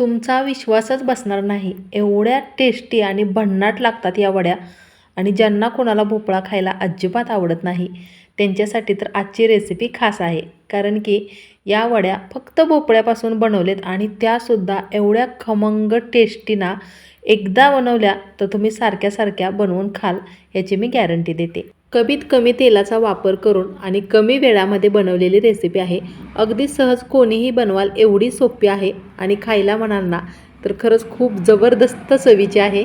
तुमचा विश्वासच बसणार नाही. एवढ्या टेस्टी आणि भन्नाट लागतात या वड्या. आणि ज्यांना कोणाला भोपळा खायला अजिबात आवडत नाही त्यांच्यासाठी तर आजची रेसिपी खास आहे. कारण की या वड्या फक्त भोपळ्यापासून बनवलेत आणि त्यासुद्धा एवढ्या खमंग टेस्टीना एकदा बनवल्या तर तुम्ही सारख्या सारख्या बनवून खाल याची मी गॅरंटी देते. कमीत कमी तेलाचा वापर करून आणि कमी वेळामध्ये बनवलेली रेसिपी आहे. अगदी सहज कोणीही बनवाल एवढी सोपी आहे आणि खायला म्हणाल ना तर खरंच खूप जबरदस्त चवीची आहे.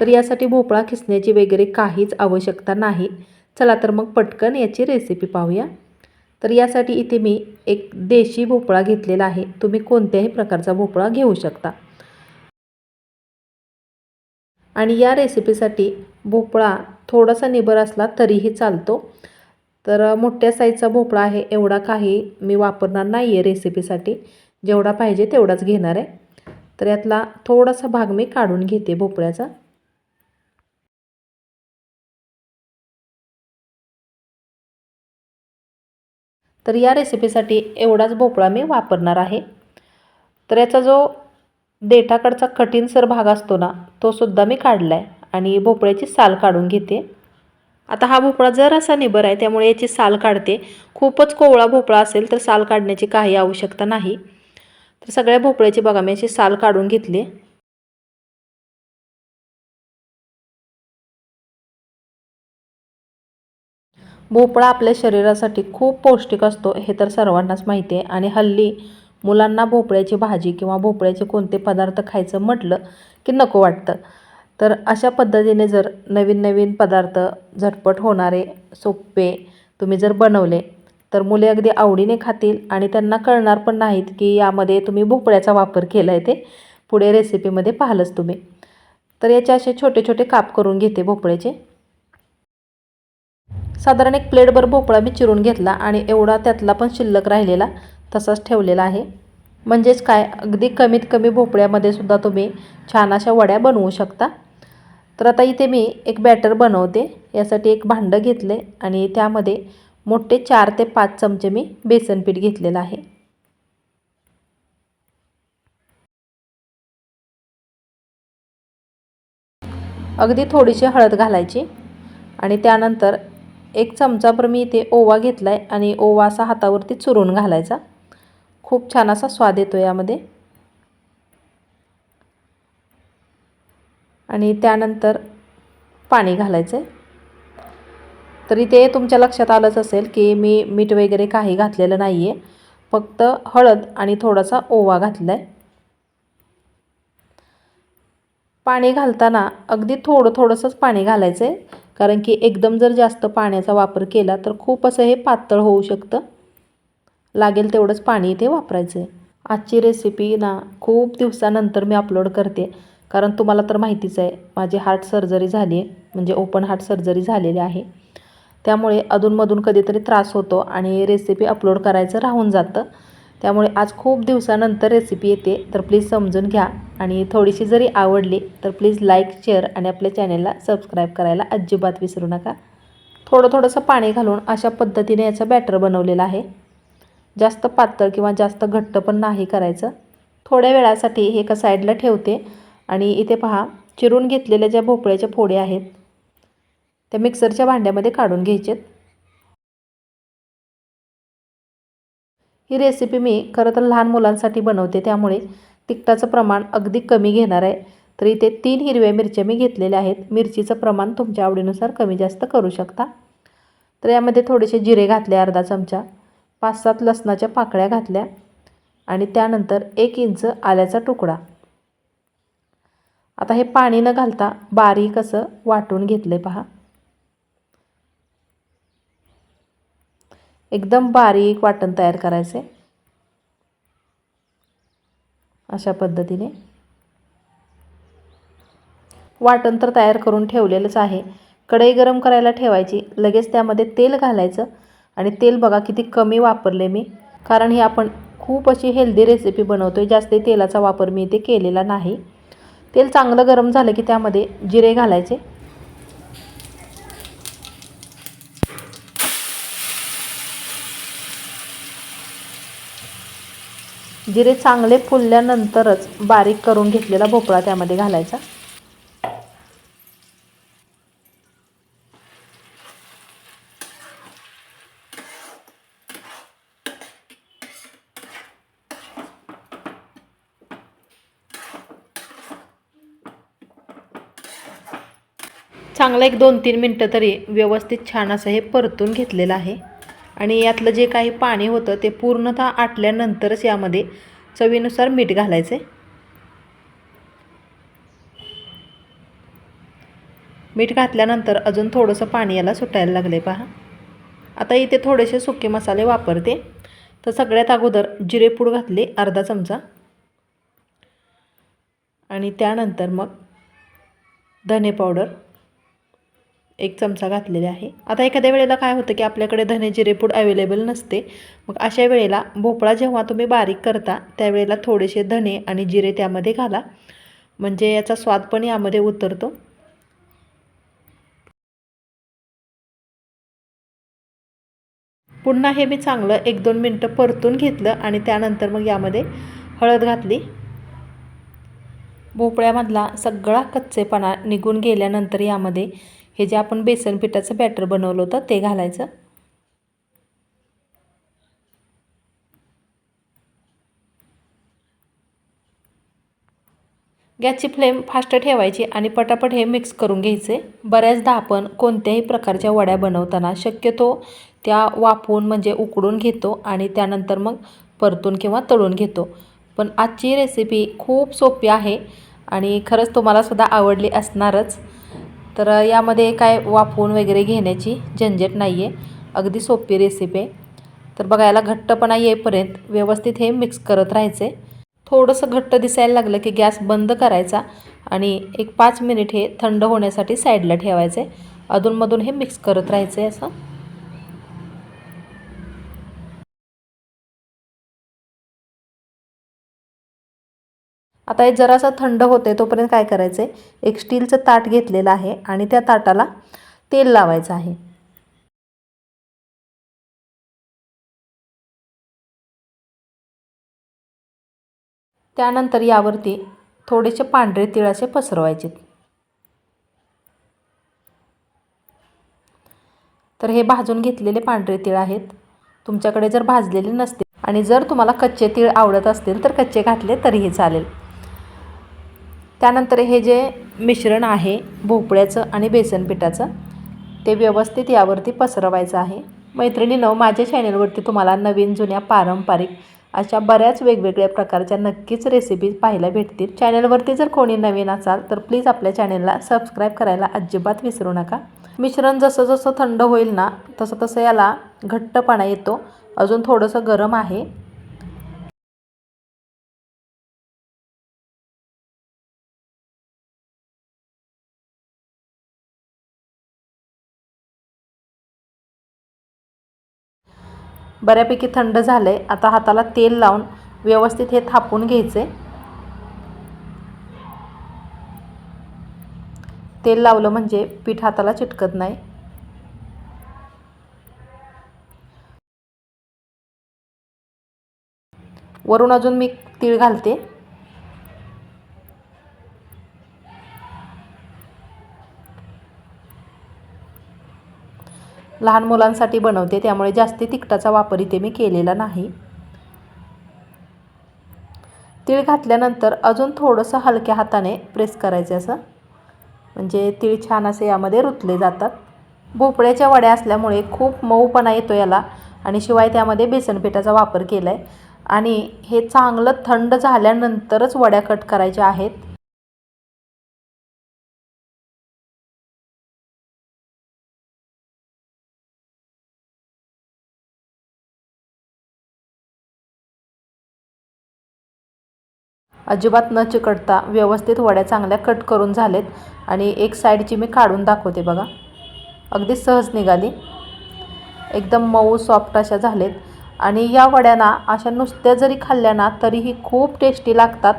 तर यासाठी भोपळा खिसण्याची वगैरे काहीच आवश्यकता नाही. चला तर मग पटकन याची रेसिपी पाहूया. तर यासाठी इथे मी एक देशी भोपळा घेतलेला आहे. तुम्ही कोणत्याही प्रकारचा भोपळा घेऊ शकता. आणि या रेसिपीसाठी भोपळा थोडासा निबर असला तरीही चालतो. तर मोठ्या साईजचा भोपळा आहे एवढा काही मी वापरणार नाही आहे रेसिपीसाठी. जेवढा पाहिजे तेवढाच घेणार आहे. तर यातला थोडासा भाग मी काढून घेते भोपळ्याचा. तर या रेसिपीसाठी एवढाच भोपळा मी वापरणार आहे. तर याचा जो देठाकडचा कठीणसर भाग असतो ना तो सुद्धा मी काढला आहे आणि भोपळ्याची साल काढून घेते. आता हा भोपळा जरासा निबर आहे त्यामुळे याची साल काढते. खूपच कोवळा भोपळा असेल तर साल काढण्याची काही आवश्यकता नाही. तर सगळ्या भोपळ्याची बघा मी अशी साल काढून घेतली. भोपळा आपल्या शरीरासाठी खूप पौष्टिक असतो हे तर सर्वांनाच माहिती आहे. आणि हल्ली मुलांना भोपळ्याची भाजी किंवा भोपळ्याचे कोणते पदार्थ खायचं म्हटलं की नको वाटतं. तर अशा पद्धतीने जर नवीन नवीन पदार्थ झटपट होणारे सोपे तुम्ही जर बनवले तर मुले अगदी आवडीने खातील आणि त्यांना कळणार पण नाहीत की यामध्ये तुम्ही भोपळ्याचा वापर केला आहे ते. पुढे रेसिपीमध्ये पाहिलंच तुम्ही. तर याचे असे छोटे छोटे काप करून घेते भोपळ्याचे. साधारण एक प्लेटभर भोपळा मी चिरून घेतला आणि एवढा त्यातला पण शिल्लक राहिलेला तसाच ठेवलेला आहे. म्हणजेच काय अगदी कमीत कमी भोपळ्यामध्ये सुद्धा तुम्ही छान अशा वड्या बनवू शकता. तर आता इथे मी एक बॅटर बनवते. यासाठी एक भांडं घेतले आणि त्यामध्ये मोठे चार ते पाच चमचे मी बेसन पीठ घेतलेलं आहे. अगदी थोडीशी हळद घालायची आणि त्यानंतर एक चमचाभर मी इथे ओवा घेतला आहे आणि ओवा असा हातावरती चुरून घालायचा. खूप छान असा स्वाद येतो यामध्ये. आणि त्यानंतर पाणी घालायचं आहे तर इथे तुमच्या लक्षात आलंच असेल की मी मीठ वगैरे काही घातलेलं नाही आहे फक्त हळद आणि थोडासा ओवा घातला आहे पाणी घालताना अगदी थोडं थोडंसंच पाणी घालायचं आहे कारण की एकदम जर जास्त पाण्याचा वापर केला तर खूप असं हे पातळ होऊ शकतं. लागेल तेवढंच पाणी इथे वापरायचं आहे आजची रेसिपी ना खूप दिवसानंतर मी अपलोड करते. कारण तुम्हाला तर माहितीच आहे माझी हार्ट सर्जरी झाली आहे म्हणजे ओपन हार्ट सर्जरी झालेली आहे. त्यामुळे अधूनमधून कधीतरी त्रास होतो आणि रेसिपी अपलोड करायचं राहून जातं. त्यामुळे आज खूप दिवसानंतर रेसिपी येते तर प्लीज समजून घ्या. आणि थोडीशी जरी आवडली तर प्लीज लाईक शेअर आणि आपल्या चॅनेलला सबस्क्राईब करायला अजिबात विसरू नका. थोडं थोडंसं पाणी घालून अशा पद्धतीने याचं बॅटर बनवलेलं आहे. जास्त पातळ किंवा जास्त घट्ट पण नाही करायचं. थोड्या वेळासाठी हे एका साईडला ठेवते. आणि इथे पहा चिरून घेतलेल्या ज्या भोपळ्याच्या फोड्या आहेत त्या मिक्सरच्या भांड्यामध्ये काढून घ्यायचेत. ही रेसिपी मी खरं तर लहान मुलांसाठी बनवते त्यामुळे तिखटाचं प्रमाण अगदी कमी घेणार आहे. तर इथे तीन हिरव्या मिरच्या मी घेतलेल्या आहेत. मिरचीचं प्रमाण तुमच्या आवडीनुसार कमी जास्त करू शकता. तर यामध्ये थोडेसे जिरे घातले अर्धा चमचा पाच सात लसणाच्या पाकळ्या घातल्या आणि त्यानंतर एक इंच आल्याचा तुकडा. आता हे पाणी न घालता बारीक असं वाटून घेतलं आहे पहा. एकदम बारीक वाटण तयार करायचे अशा पद्धतीने. वाटण तर तयार करून ठेवलेलंच आहे. कढई गरम करायला ठेवायची. लगेच त्यामध्ये तेल घालायचं. आणि तेल बघा किती कमी वापरले मी. कारण ही आपण खूप अशी हेल्दी रेसिपी बनवतो आहे जास्त तेलाचा वापर मी इथे केलेला नाही. तेल चांगलं गरम झालं की त्यामध्ये जिरे घालायचे. जिरे चांगले फुलल्यानंतरच बारीक करून घेतलेला भोपळा त्यामध्ये घालायचा. चांगलं एक दोन तीन मिनटं तरी व्यवस्थित छान असं हे परतून घेतलेलं आहे. आणि यातलं जे काही पाणी होतं ते पूर्णतः आटल्यानंतरच यामध्ये चवीनुसार मीठ घालायचं आहे मीठ घातल्यानंतर अजून थोडंसं पाणी याला सुटायला लागले पहा. आता इथे थोडेसे सुके मसाले वापरते. तर सगळ्यात अगोदर जिरेपूड घातले अर्धा चमचा. आणि त्यानंतर मग धने पावडर. एक चमचा घातलेले आहे. आता एखाद्या वेळेला काय होतं की आपल्याकडे धने जिरेपूड अवेलेबल नसते. मग अशा वेळेला भोपळा जेव्हा तुम्ही बारीक करता त्यावेळेला थोडेसे धने आणि जिरे त्यामध्ये घाला. म्हणजे याचा स्वाद पण यामध्ये उतरतो. पुन्हा हे मी चांगलं एक दोन मिनटं परतून घेतलं आणि त्यानंतर मग यामध्ये हळद घातली. भोपळ्यामधला सगळा कच्चेपणा निघून गेल्यानंतर यामध्ये हे जे आपण बेसन पिठाचं बॅटर बनवलं होतं ते घालायचं. गॅसची फ्लेम फास्ट ठेवायची आणि पटापट हे मिक्स करून घ्यायचे. बऱ्याचदा आपण कोणत्याही प्रकारच्या वड्या बनवताना शक्यतो त्या वाफवून म्हणजे उकडून घेतो आणि त्यानंतर मग परतून किंवा तळून घेतो. पण आजची रेसिपी खूप सोपी आहे आणि खरंच तुम्हालासुद्धा आवडली असणारच. तर यामध्ये काय वाफवून वगैरे घेण्याची झंझट नाही आहे अगदी सोपी रेसिपी आहे. तर बघायला घट्टपणा येईपर्यंत. व्यवस्थित हे मिक्स करत राहायचे थोडंसं घट्ट दिसायला लागलं की गॅस बंद करायचा आणि एक पाच मिनिट हे थंड होण्यासाठी साईडला ठेवायचे अधूनमधून हे मिक्स करत राहायचं आहे असं. आता हे जरासा थंड होते तोपर्यंत काय करायचं आहे एक स्टीलचं ताट घेतलेलं आहे आणि त्या ताटाला तेल लावायचं आहे. त्यानंतर यावरती थोडेसे पांढरे तिळाचे पसरवायचे. तर हे भाजून घेतलेले पांढरे तिळ आहेत. तुमच्याकडे जर भाजलेले नसतील आणि जर तुम्हाला कच्चे तीळ आवडत असतील तर कच्चे घातले तरीही चालेल. त्यानंतर हे जे मिश्रण आहे भोपळ्याचं आणि बेसन पिठाचं ते व्यवस्थित यावरती पसरवायचं आहे. मैत्रिणीनं माझ्या चॅनलवरती तुम्हाला नवीन जुन्या पारंपरिक अशा बऱ्याच वेगवेगळ्या प्रकारच्या नक्कीच रेसिपीज पाहायला भेटतील. चॅनलवरती जर कोणी नवीन असाल तर प्लीज आपल्या चॅनलला सबस्क्राईब करायला अजिबात विसरू नका. मिश्रण जसं जसं थंड होईल ना तसं तसं याला घट्टपणा येतो. अजून थोडंसं गरम आहे. बऱ्यापैकी थंड झालं आहे आता हाताला तेल लावून व्यवस्थित हे थापून घ्यायचे. तेल लावलं म्हणजे पीठ हाताला चिटकत नाही. वरून अजून मी तीळ घालते. लहान मुलांसाठी बनवते त्यामुळे जास्ती तिखटाचा वापर इथे मी केलेला नाही. तीळ घातल्यानंतर अजून थोडंसं हलक्या हाताने प्रेस करायचं असं. म्हणजे तीळ छान असे यामध्ये रुतले जातात. भोपळ्याच्या वड्या असल्यामुळे खूप मऊपणा येतो याला आणि शिवाय त्यामध्ये बेसन पिठाचा वापर केला आहे आणि हे चांगलं थंड झाल्यानंतरच वड्या कट करायच्या आहेत. अजिबात न चिकटता व्यवस्थित वड्या चांगल्या कट करून झालेत आणि एक साईडची मी काढून दाखवते बघा. अगदी सहज निघाली. एकदम मऊ सॉफ्ट अशा झालेत. आणि या वड्यांना अशा नुसत्या जरी खाल्ल्या ना तरीही खूप टेस्टी लागतात.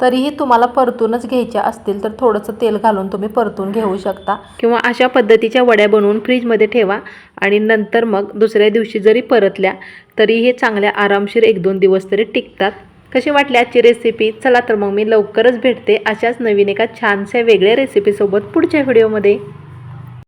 तरीही तुम्हाला परतूनच घ्यायच्या असतील तर थोडंसं तेल घालून तुम्ही परतून घेऊ शकता. किंवा अशा पद्धतीच्या वड्या बनवून फ्रीजमध्ये ठेवा आणि नंतर मग दुसऱ्या दिवशी जरी परतल्या तरी हे चांगल्या आरामशीर एक दोन दिवस तरी टिकतात. कशी वाटली आजची रेसिपी चला तर मग मी लवकरच भेटते अशाच नवीन एका छानशा वेगळ्या रेसिपीसोबत पुढच्या व्हिडिओमध्ये